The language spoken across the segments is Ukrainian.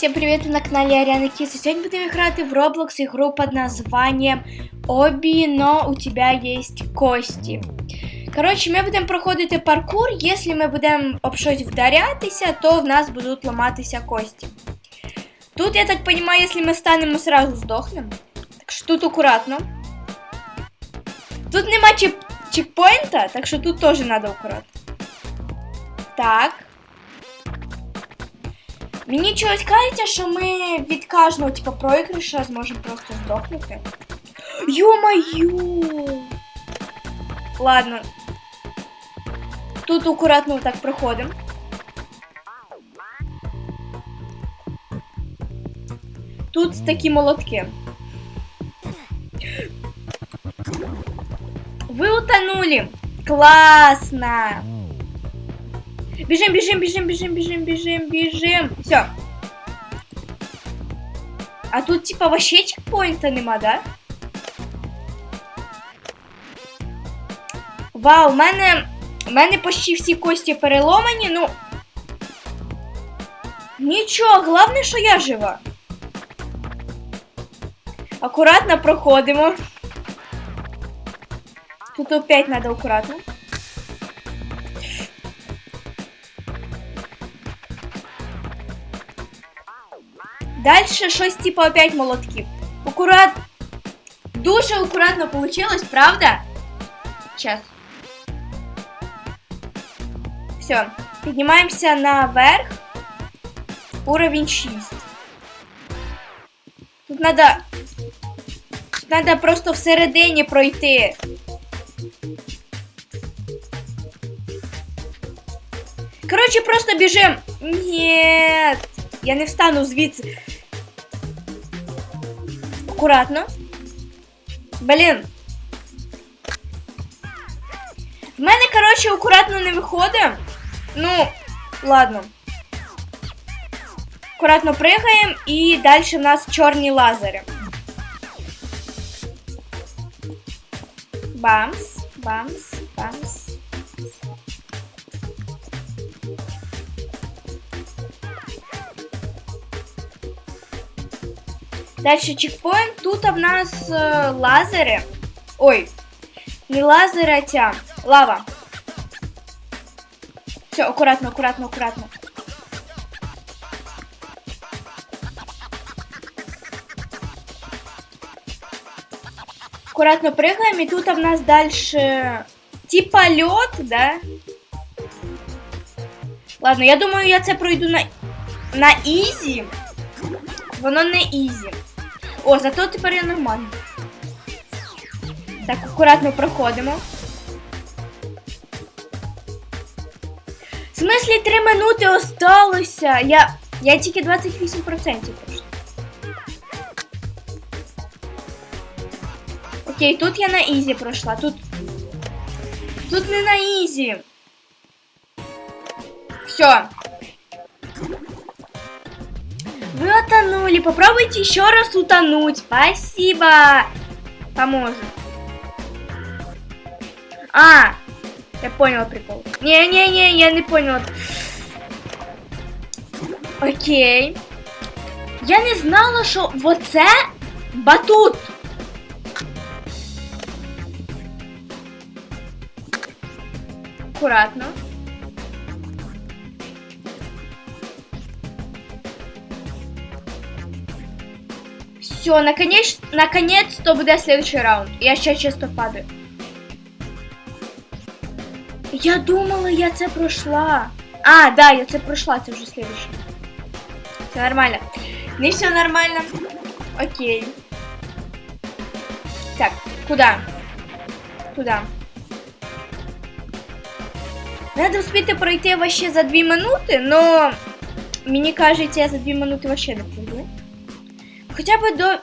Всем привет, вы на канале Ариана Киса. Сегодня будем играть в Roblox игру под названием Оби, но у тебя есть кості. Коротше, ми будемо проходити паркур. Якщо ми будемо об щось вдарятися, то в нас будуть ламатися кості. Тут, я так розумію, якщо ми станемо, сразу здохнемо. Так що тут акуратно. Тут нема чек чекпоінта, так що тут теж треба акуратно. Так. Мені чогось кажеться, що ми від кожного типу, проігриша зможемо просто здохнути. Ё-моё! Ладно. Тут акуратно так проходимо. Тут такі молотки. Вы утонули! Классно! Бежим, бежим, бежим, бежим, бежим, бежим, бежим. Все. А тут типа вообще чекпоинта нема, да? Вау, у мене. У мене почти всі кості переломані, ну. Нічого, головне, що я жива. Акуратно проходимо. Тут опять надо акуратно. Дальше щось типу опять молотків. Акурат. Дуже акуратно получилось, правда? Сейчас. Все. Піднімаємося наверх. Уровень 6. Тут надо. Тут надо просто всередині пройти. Короче, просто біжим. Нет. Я не встану звідси. Акуратно. Блін. В мене, коротше, акуратно не виходить. Ну, ладно. Акуратно пригаємо і далі в нас чорні лазери. Бамс, бамс, бамс. Дальше чекпоинт. Тут в нас э, лазеры. Ой, не лазеры, а тя. Лава. Все, аккуратно, аккуратно, аккуратно. Аккуратно прыгаем, и тут в нас дальше типа лед, да? Ладно, я думаю, я це пройду на, на ізі. Воно не ізі. О, зато тепер я нормально. Так, акуратно проходимо. В смислі 3 минути осталося. Я. Я тільки 28% пройшла. Окей, тут я на ізі пройшла. Тут. Тут не на ізі. Все. Вы утонули. Попробуйте еще раз утонуть. Спасибо. Поможет. А, я понял прикол. Не-не-не, я не понял. Окей. Я не знала, що оце батут. Аккуратно. Все, наконец, наконец-то будет следующий раунд. Я сейчас чисто падаю. Я думала, я це пройшла. А, да, я це пройшла, це вже следующий. Все нормально. Не все нормально. Окей. Так, куда? Туда. Надо успіти пройти вообще за 2 минути, но мені кажеться, я за 2 минути вообще не пройду. Хоча б до.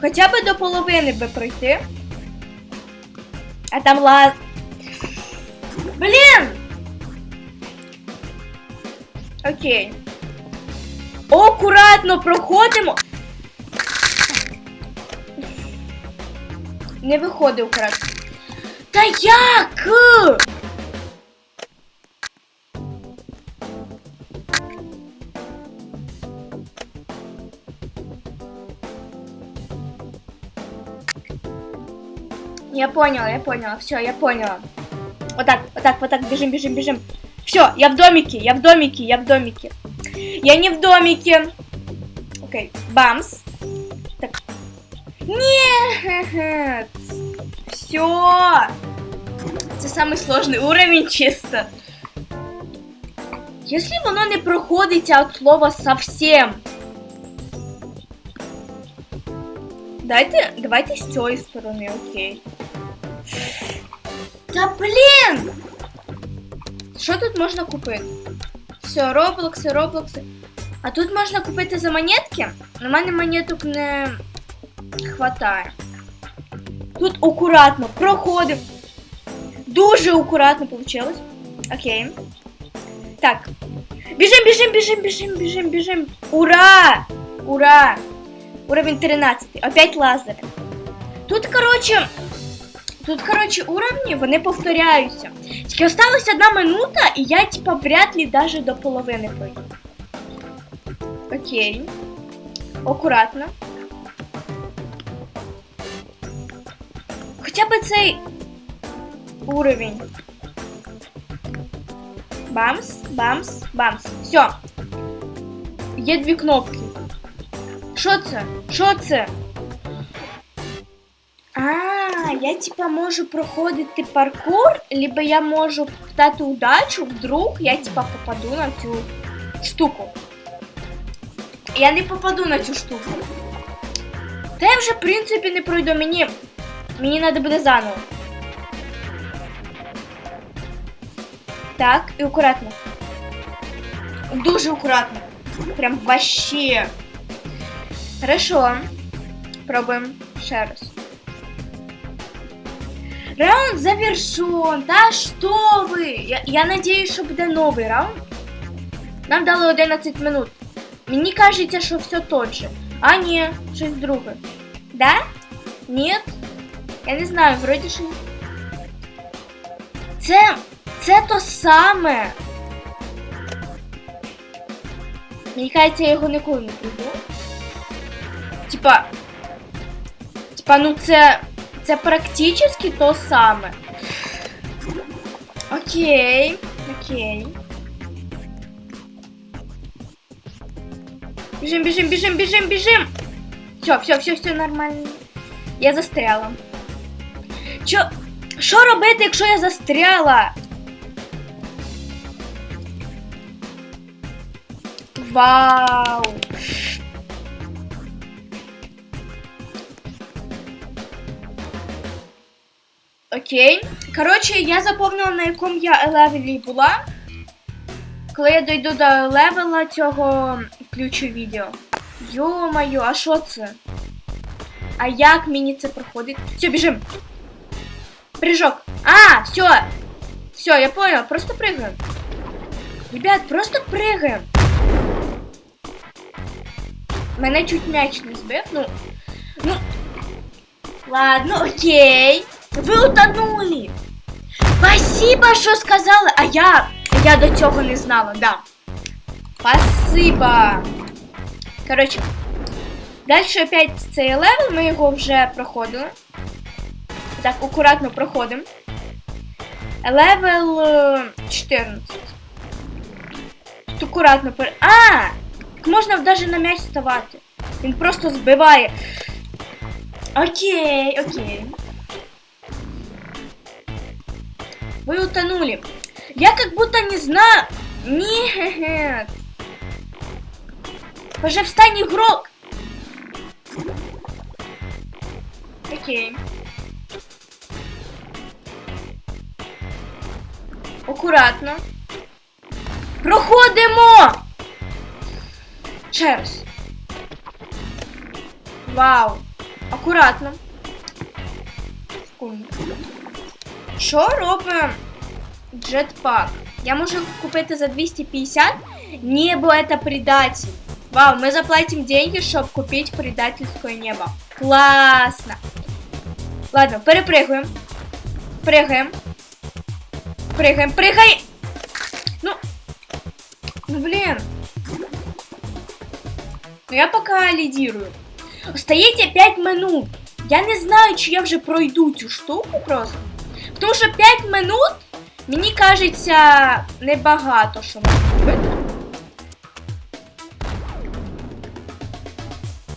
Хоча б до половини би пройти. А там ла. Блін! Окей. Акуратно проходимо. Не виходить акуратно. Та як? Я поняла, я поняла, все, я поняла. Вот так, вот так, вот так, бежим, бежим, бежим. Все, я в домике, я в домике, я в домике. Я не в домике. Окей, бамс. Так. Нет! Все! Це самый сложный уровень, чисто. Если воно не проходиться от слова совсем. Дайте, давайте з цієї сторони, окей. Та блін! Що тут можна купити? Все, роблокси, роблокси. А тут можна купити за монетки. У мене монеток не хватає. Тут акуратно проходимо. Дуже акуратно вийшло. Окей. Так. Біжим, біжим, біжим, біжим, біжим, біжим. Ура! Ура! Уровень 13. Опять лазери. Тут, короче, тут, короче, уровні, вони повторяються. Тільки осталась одна минута, і я, типа, вряд ли даже до половини пройду. Окей. Акуратно. Хоча б цей уровень. Бамс, бамс, бамс. Все. Є дві кнопки. Що це? Що це? А, я типа можу проходити паркур, либо я можу питати удачу, вдруг я типа попаду на цю штуку. Я не попаду на цю штуку. Та я вже, в принципі, не пройду. Мені. Мені треба буде заново. Так, і акуратно. Дуже акуратно. Прям вообще. Хорошо. Пробуем ще раз. Раунд завершен. Да что вы? Я, я надеюсь, що буде новий раунд. Нам дали 11 минут. Мені кажеться, що все тот же. А, ні, щось друге. Да? Нет? Я не знаю, вроді щось. Це. Це то саме. Мені кажеться, я його ніколи не прийду. Типа. Типа, ну це. Це практично то саме. Окей. Окей. Бежим, бежим, бежим, бежим, бежим. Все, все, все, все нормально. Я застряла. Чо? Що робити, якщо я застряла? Вау! Окей. Коротше, я заповнила, на якому я левелі була. Коли я дойду до левела цього, включу відео. Йо-моє, а що це? А як мені це проходить? Все, біжим. Прыжок. А, все. Все, я понял, просто прыгаем. Ребят, просто прыгаем. Мене чуть мяч не збив, ну. Ну. Ладно, окей. Ви утонули. Спасибо, що сказали. А я. Я до цього не знала, да. Спасибо. Короче. Дальше опять цей левел, ми його вже проходили. Так, акуратно проходимо. Левел е, 14. Тут акуратно пер... А! Можна навіть на м'яч ставати. Він просто збиває. Окей, окей. Вы утонули. Я как будто не знаю... Нет. Уже встань, игрок. Окей. Акуратно. Проходимо! Ще. Вау. Акуратно. Секунду. Що робить джетпак? Я можу купити за 250. Небо это предатель. Вау, мы заплатим деньги, чтобы купить предательское небо. Классно. Ладно, перепрыгиваем. Прыгаем. Прыгаем, прыгай! Ну, ну блин. Ну я пока лидирую. Стоите 5 минут. Я не знаю, чи я вже пройду цю штуку просто. Тому що 5 минут, мені кажеться, небагато, що можна зробити.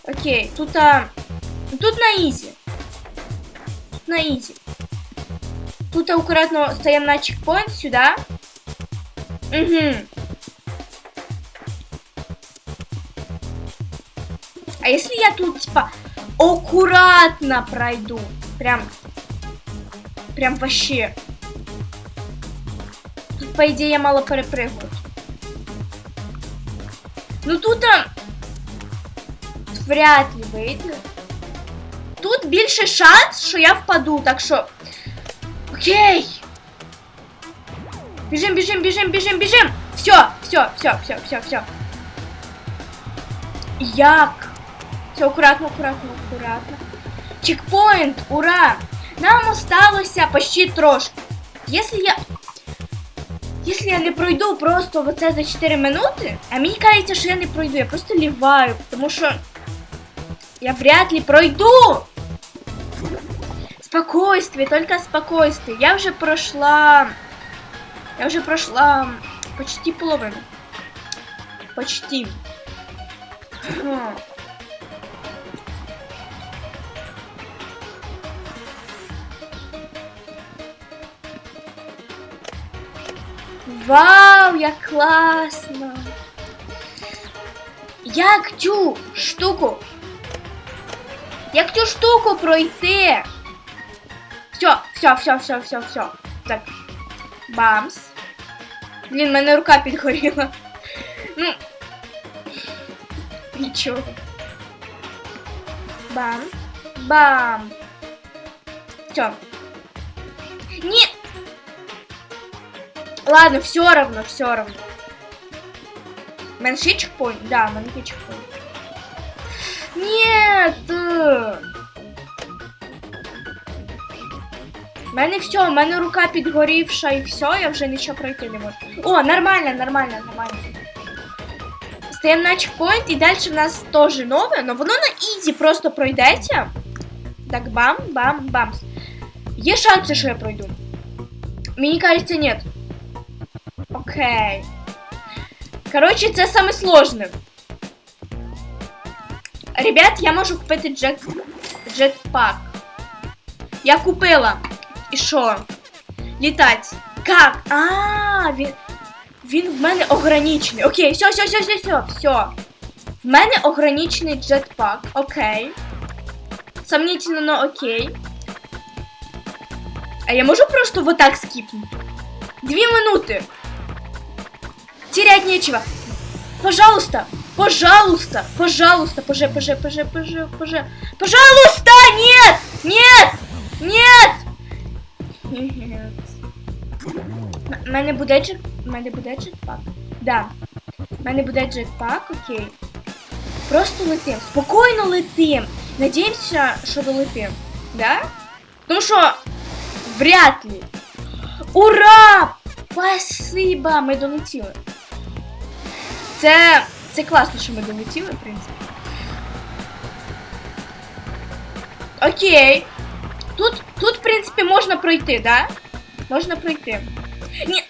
Окей, тут, а, тут на ізі. Тут на ізі. Тут аккуратно стоим на чекпоинт сюда. Угу. А если я тут, типа, аккуратно пройду? Прям... Прям вообще. Тут, по идее, я мало перепрыгнуть. Ну тут... А... Вряд ли вийде. Тут більше шанс, що я впаду, так що... Окей! Бежим, бежим, бежим, бежим, бежим! Все, все, все, все, все, все. Як? Все, аккуратно, аккуратно, аккуратно. Чекпоинт, ура! Нам осталося почти трошки. Если я... Если я не пройду просто оце за 4 минути, а мені кажеться, що я не пройду, я просто ліваю, тому що я вряд ли пройду. Спокойствие, только спокойствие. Я уже прошла... Я уже прошла почти половину. Почти. Вау, як класно! Як цю штуку? Як цю штуку пройти? Все, все, все, все, все, все. Так. Бамс. Блін, мене рука підгоріла. Ну. Нічого. Бам. Бам. Все. Ні. Ладно, все равно, все равно. У мене ще чекпоінт? Да, в мене є чекпоінт. Нет! У мене все, у мене рука підгорівша і все, я вже нічого пройти не можу. О, нормально, нормально, нормально. Стаємо на чекпоінт і далі в нас теж нове, але воно на ізі просто пройдеться. Так, бам, бам, бамс. Є шанси, що я пройду. Мені кажется, нет. Окей. Короче, це саме сложне. Ребят, я можу купити джет... джетпак. Я купила. І що? Літать. Как? А, він. Він в мене ограничений. Окей, все, все, все, все, все, все. В мене ограничений джетпак. Окей. Сомнительно, но окей. А я можу просто вот так скипнуть? Две минуты. Терять нечего. Пожалуйста, пожалуйста, пожалуйста, поже, поже, поже, поже, поже. Пожалуйста, нет, нет, нет. Нет. Мене буде джет... У мене буде джетпак. Да. Мене буде джетпак, окей. Просто летим. Спокійно летим. Надіємося, що долетим. Да? Тому що вряд ли. Ура! Спасибо! Ми долетіли. Це. Це класно, що ми долетіли, в принципі. Окей. Тут, тут, в принципі, можна пройти, да? Можна пройти. Ні.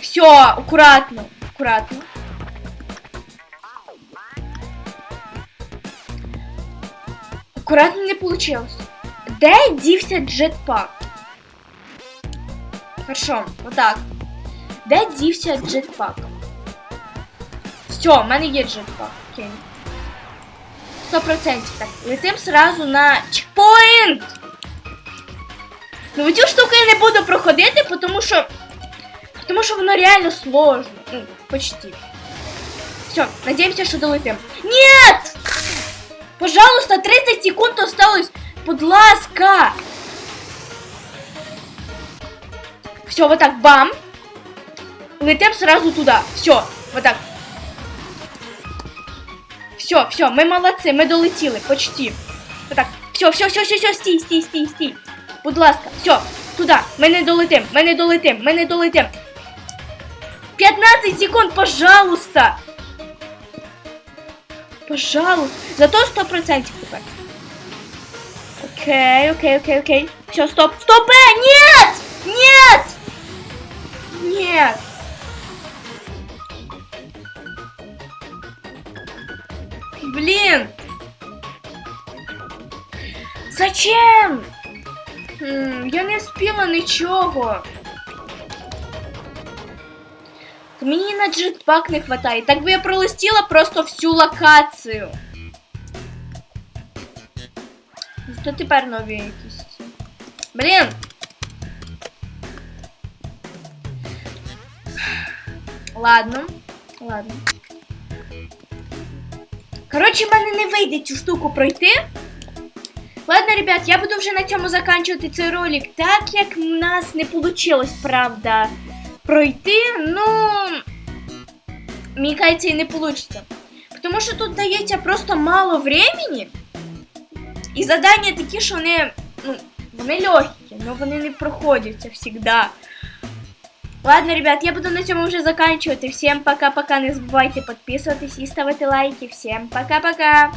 Все, акуратно. Акуратно. Акуратно не получилось. Де дівся джетпак? Хорошо, отак. Де дівся джетпак? Все, в мене є. Окей. 100% так. Летим сразу на чекпоінт! Ну, цю штуку я не буду проходити, тому що. Тому що воно реально сложно. Ну, почти. Все, надеемся, что долетим. Нет! Пожалуйста, 30 секунд осталось. Будь ласка. Все, вот так, бам. Летим сразу туда. Все, вот так. Все, все, ми молодці, ми долетіли, почти. Так. Все, все, все, все, все, стій, стій, стій, стій. Будь ласка, все, туди. Ми не долетим, ми не долетим, ми не долетим. 15 секунд, пожалуйста. Пожалуйста. Зато 100% тепер. Окей, окей, окей, окей. Все, стоп, стоп, э, нет! Нет! Нет! Блин! Зачем? Хм, я не встигла нічого. Та Мені на джетпак не хватає. Так би я пролетіла просто всю локацію. Зато тепер нові якісь. ці. Блін! Ладно, ладно. Коротше, в мене не вийде цю штуку пройти. Ладно, ребят, я буду вже на цьому заканчувати цей ролик, так як в нас не вийшло, правда, пройти. Ну, мені кажеться, і не вийде. Тому що тут дається просто мало времени. І задання такі, що вони, ну, вони легкі, але вони не проходяться завжди. Ладно, ребят, я буду на цьому вже заканчувати. Всім пока-пока. Не забувайте підписуватись і ставити лайки. Всім пока-пока.